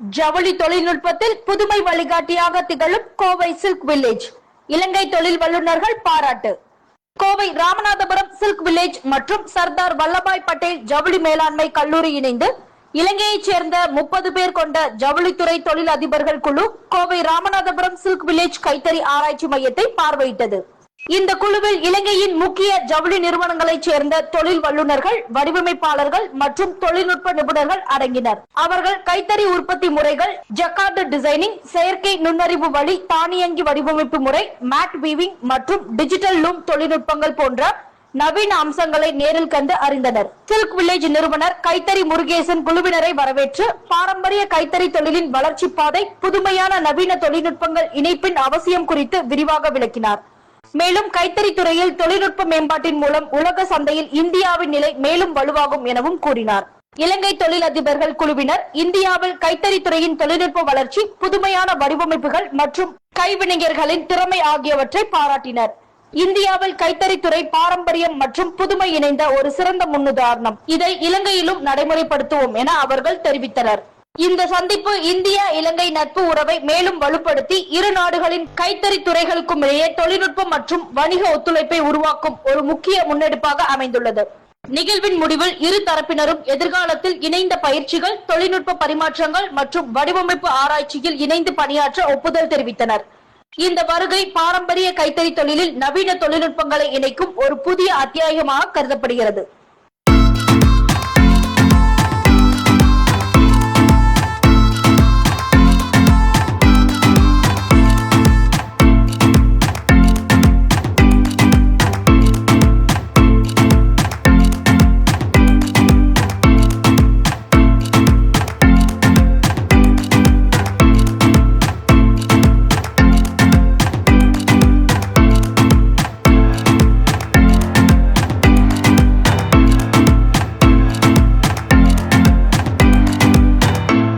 ஜவுளி தொழில்நுட்பத்தில் புதுமை வழிகாட்டியாக திகழும் கோவை சில்க் வில்லேஜ். இலங்கை தொழில் வல்லுநர்கள் பாராட்டு. கோவை ராமநாதபுரம் சில்க் வில்லேஜ் மற்றும் சர்தார் வல்லபாய் பட்டேல் ஜவுளி மேலாண்மை கல்லூரி இணைந்து இலங்கையைச் சேர்ந்த முப்பது பேர் கொண்ட ஜவுளித்துறை தொழில் அதிபர்கள் குழு கோவை ராமநாதபுரம் சில்க் வில்லேஜ் கைத்தறி ஆராய்ச்சி மையத்தை பார்வையிட்டது. இந்த குழுவில் இலங்கையின் முக்கிய ஜவுளி நிறுவனங்களைச் சேர்ந்த தொழில் வல்லுநர்கள் வடிவமைப்பாளர்கள் மற்றும் தொழில்நுட்ப நிபுணர்கள் அடங்கினர். அவர்கள் கைத்தறி உற்பத்தி முறைகள் ஜக்கார்டு டிசைனிங் செயற்கை நுண்ணறிவு வழி தானியங்கி வடிவமைப்பு முறை மேட் வீவிங் மற்றும் டிஜிட்டல் லூம் தொழில்நுட்பங்கள் போன்ற நவீன அம்சங்களை நேரில் கண்டு அறிந்தனர். சில்க் வில்லேஜ் நிறுவனர் கைத்தறி முருகேசன் குழுவினரை வரவேற்று பாரம்பரிய கைத்தறி தொழிலின் வளர்ச்சி பாதை புதுமையான நவீன தொழில்நுட்பங்கள் இணைப்பின் அவசியம் குறித்து விரிவாக விளக்கினார். மேலும் கைத்தறி துறையில் தொழில்நுட்ப மேம்பாட்டின் மூலம் உலக சந்தையில் இந்தியாவின் நிலை மேலும் வலுவாகும் எனவும் கூறினார். இலங்கை தொழிலதிபர்கள் குழுவினர் இந்தியாவில் கைத்தறி துறையின் தொழில்நுட்ப வளர்ச்சி புதுமையான வடிவமைப்புகள் மற்றும் கைவினைஞர்களின் திறமை ஆகியவற்றை பாராட்டினர். இந்தியாவில் கைத்தறித்துறை பாரம்பரியம் மற்றும் புதுமை இணைந்த ஒரு சிறந்த முன்னுதாரணம். இதை இலங்கையிலும் நடைமுறைப்படுத்துவோம் என அவர்கள் தெரிவித்தனர். இந்த சந்திப்பு இந்தியா இலங்கை நட்பு உறவை மேலும் வலுப்படுத்தி இரு நாடுகளின் கைத்தறி துறைகளுக்கும் இடையே தொழில்நுட்பம் மற்றும் வணிக ஒத்துழைப்பை உருவாக்கும் ஒரு முக்கிய முன்னெடுப்பாக அமைந்துள்ளது. நிகழ்வின் முடிவில் இரு தரப்பினரும் எதிர்காலத்தில் இணைந்த பயிற்சிகள் தொழில்நுட்ப பரிமாற்றங்கள் மற்றும் வடிவமைப்பு ஆராய்ச்சியில் இணைந்து பணியாற்ற ஒப்புதல் தெரிவித்தனர். இந்த வருகை பாரம்பரிய கைத்தறி தொழிலில் நவீன தொழில்நுட்பங்களை இணைக்கும் ஒரு புதிய அத்தியாயமாக கருதப்படுகிறது.